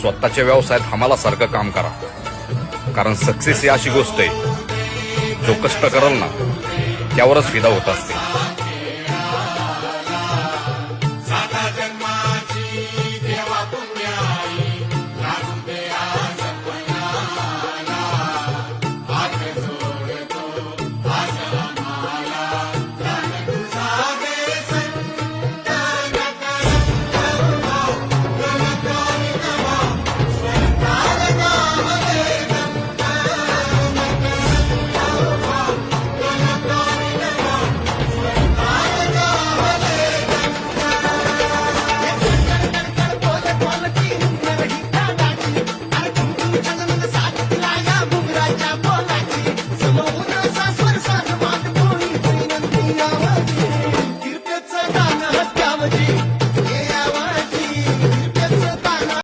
स्वतःच्या व्यवसायात हमालासारखं काम करा. कारण सक्सेस ही अशी गोष्ट आहे जो कष्ट करल ना त्यावरच फिदा होत असते.